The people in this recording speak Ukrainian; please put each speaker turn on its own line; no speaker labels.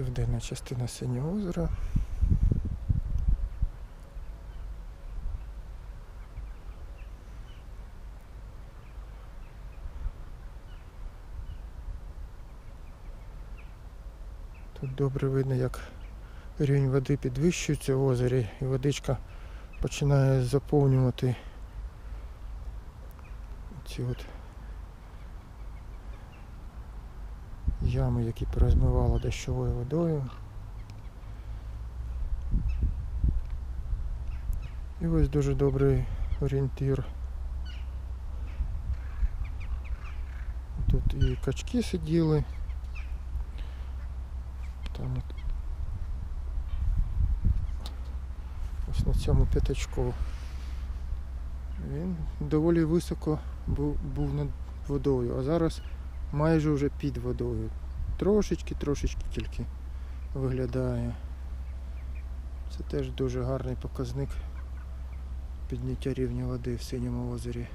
Південна частина синього озера. Тут добре видно, як рівень води підвищується в озері і водичка починає заповнювати ці от ями, які порозмивало дощовою водою. І ось дуже добрий орієнтир. Тут і качки сиділи. Там от ось на цьому п'ятачку. Він доволі високо був, був над водою, а зараз майже вже під водою. Трошечки, трошечки тільки виглядає. Це теж дуже гарний показник підняття рівня води в синьому озері.